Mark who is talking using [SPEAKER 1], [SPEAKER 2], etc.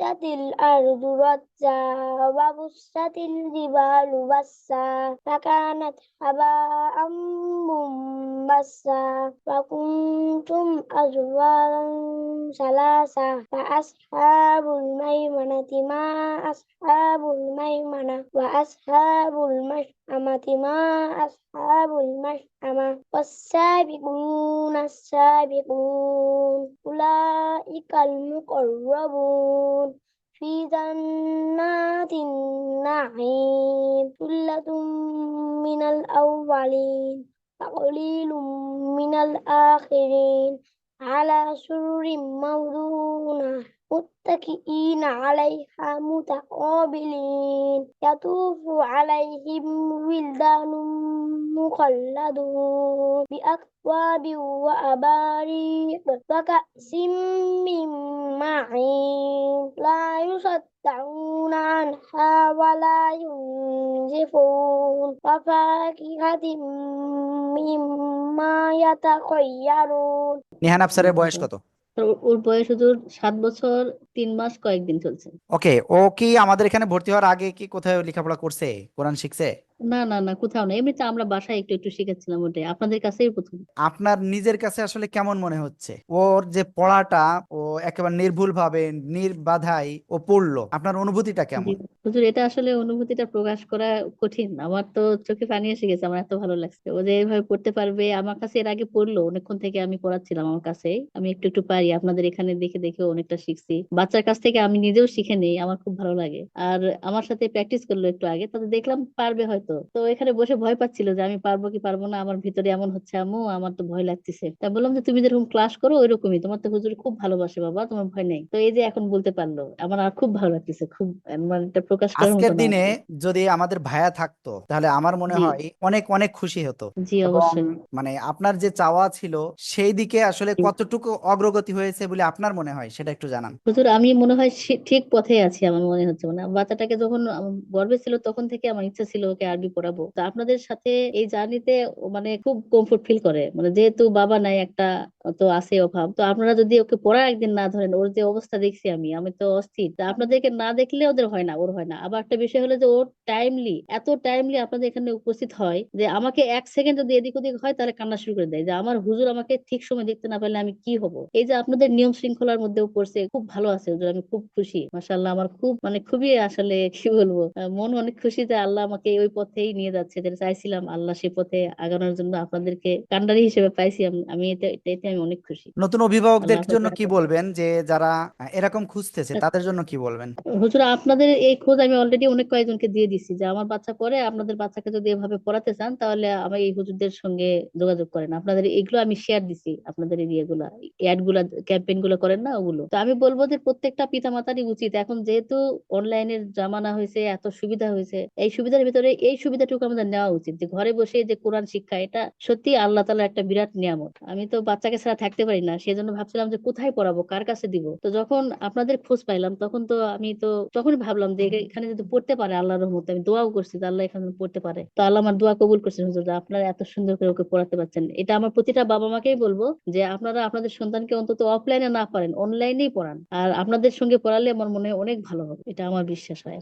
[SPEAKER 1] رجت الأرض رجا وبست الجبال بسا فكانت هباء منبسا وكنتم أزواجا ثلاثة فأصحاب الميمنة ما أصحاب الميمنة وأصحاب المشأمة ما أصحاب المشأمة والسابقون السابقون أولئك المقربون في جنات النعيم ثلة من الأولين وقليل من الآخرين على سرر موضونة متكئين عليها متقابلين يطوف عليهم ولدان مخلدون بأكواب وأباريق وكأس من معين لا يصدعون عنها ولا ينزفون وفاكهة مما يتخيرون
[SPEAKER 2] নিহান আফসারের বয়স কত
[SPEAKER 3] ওর বয়স শুধু সাত বছর, তিন মাস, কয়েকদিন চলছে।
[SPEAKER 2] ওকে, ও কি আমাদের এখানে ভর্তি হওয়ার আগে কি কোথায় লেখাপড়া করছে? কোরআন শিখছে?
[SPEAKER 3] না না না কোথাও না। এমনিতে আমরা বাসায় একটু একটু শিখেছিলাম ওটাই। আপনাদের কাছেই প্রথম।
[SPEAKER 2] আপনার নিজের কাছে আসলে কেমন মনে হচ্ছে? ওর যে পড়াটা ও একেবারে নির্ভুল ভাবে নির্বাধায় ও পড়ল। আপনার অনুভূতিটা কেমন?
[SPEAKER 3] হুজুর এটা আসলে অনুভূতিটা প্রকাশ করা কঠিন। আমার তো চোখে পানি এসে গেছে আমার এত ভালো লাগছে। ও যে এভাবে পড়তে পারবে আমার কাছে এর আগে পড়ল অনেকক্ষণ থেকে আমি পড়াচ্ছিলাম আমার কাছে। আমি একটু একটু পারি আপনাদের এখানে দেখে দেখে অনেকটা শিখছি। বাচ্চার কাছ থেকে আমি নিজেও শিখে নেই আমার খুব ভালো লাগে। আর আমার সাথে প্র্যাকটিস করল একটু আগে তাতে দেখলাম পারবে হয়তো। তো। তো এখানে বসে ভয় পাচ্ছিল যে আমি পারব কি পারব না? আমার ভিতরে এমন হচ্ছে আম্মু আমার তো ভয় লাগতেছে। তা বললাম যে তুমি যেরকম ক্লাস করো ওইরকমই। তোমার তো হুজুর খুব ভালোবাসে বাবা তোমার ভয় নেই। তো এই যে এখন বলতে পারল আমার আর খুব ভালো লাগতেছে খুব মানে এটা প্রকাশ করার
[SPEAKER 2] আজকের
[SPEAKER 3] মতো না
[SPEAKER 2] দিনে যদি আমাদের ভাইয়া থাকতো তাহলে আমার মনে
[SPEAKER 3] জি।
[SPEAKER 2] হয় অনেক অনেক খুশি হতো।
[SPEAKER 3] জি
[SPEAKER 2] এবং
[SPEAKER 3] অবশ্যই।
[SPEAKER 2] মানে আপনার যে চাওয়া ছিল সেই দিকে আসলে
[SPEAKER 3] জি।
[SPEAKER 2] কতটুকু অগ্রগতি হয়েছে বলে আপনার মনে হয়? সেটা একটু জানান।
[SPEAKER 3] হুজুর আমি মনে হয় সে- ঠিক পথে আছি আমার মনে হচ্ছে। মানে বাচ্চাটাকে যখন গর্ভে ছিল তখন থেকে আমার ইচ্ছা ছিল ওকে আরবি পড়াবো তা আপনাদের সাথে এই জার্নিতে মানে খুব কমফোর্ট ফিল করে। মানে যেহেতু বাবা নাই একটা তো আছে অভাব। তো আপনারা যদি ওকে পড়া একদিন না ধরেন, ওর যে অবস্থা দেখছি আমি আমি তো অস্থির। তা আপনাদেরকে না দেখলে ওদের হয় না, ওর হয় না। আবার একটা বিষয় হলো যে, ওর টাইমলি এত টাইমলি আপনাদের এখানে উপস্থিত হয় যে, আমাকে এক সেকেন্ড যদি এদিক ওদিক হয়, তাহলে কান্না শুরু করে দেয়। যে, আমার হুজুর আমাকে ঠিক সময় দেখতে না পারলে আমি কি হব? এই যে, আপনাদের নিয়ম শৃঙ্খলার মধ্যেও পড়ছে, খুব ভালো আছে হুজুর, আমি খুব খুশি। মাশাআল্লাহ, আমার খুব মানে খুবই আসলে কি বলব মন অনেক খুশি যে, আল্লাহ আমাকে ওই পথেই নিয়ে যাচ্ছে। যেটা চাইছিলাম, আল্লাহ সে পথে আগানোর জন্য আপনাদেরকে কান্ডারি হিসেবে পাইছি আমি এতে আমি অনেক খুশি।
[SPEAKER 2] নতুন অভিভাবকদের জন্য কি বলবেন যে যারা এরকম খুঁজতেছে তাদের জন্য কি বলবেন?
[SPEAKER 3] হুজুর আপনাদের এই খোঁজ আমি অলরেডি অনেক কয়েকজনকে দিয়ে দিছি যে আমার বাচ্চা পড়ে আপনাদের বাচ্চাকে যদি এভাবে পড়াতে চান তাহলে আমার এই হুজুরদের সঙ্গে যোগাযোগ করেন। আপনাদের এগুলো আমি শেয়ার দিছি আপনাদের এই ইয়েগুলা অ্যাডগুলা ক্যাম্পেইনগুলো করেন না ওগুলো। তো আমি বলব যে প্রত্যেকটা পিতামাতারই উচিত। এখন যেহেতু অনলাইনের জামানা হয়েছে এত সুবিধা হয়েছে এই সুবিধার ভিতরে এই সুবিধাটুকু আমাদের নেওয়া উচিত। যে ঘরে বসে যে কোরআন শিক্ষা এটা সত্যি আল্লাহ তাআলার একটা বিরাট নিয়ামত। আমি তো বাচ্চাকে ছাড়া থাকতে পারি না। সেজন্য ভাবছিলাম যে কোথায় পড়াবো? কার কাছে দিব? তো যখন আপনাদের খোঁজ পাইলাম তখন তো আমি তো তখনই ভাবলাম যে এখানে যদি পড়তে পারে আল্লাহর রহমতে আমি দোয়াও করছি যে আল্লাহ এখানে পড়তে পারে। তো আল্লাহ আমার দোয়া কবুল করছেন হুজুর যে আপনারা এত সুন্দর করে ওকে পড়াতে পারছেন। এটা আমার প্রতিটা বাবা মাকেই বলব যে আপনারা আপনাদের সন্তানকে অন্তত অফলাইনে না পারেন অনলাইনেই পড়ান। আর আপনাদের সঙ্গে পড়ালে আমার মনে হয় অনেক ভালো হবে। এটা আমার বিশ্বাস হয়।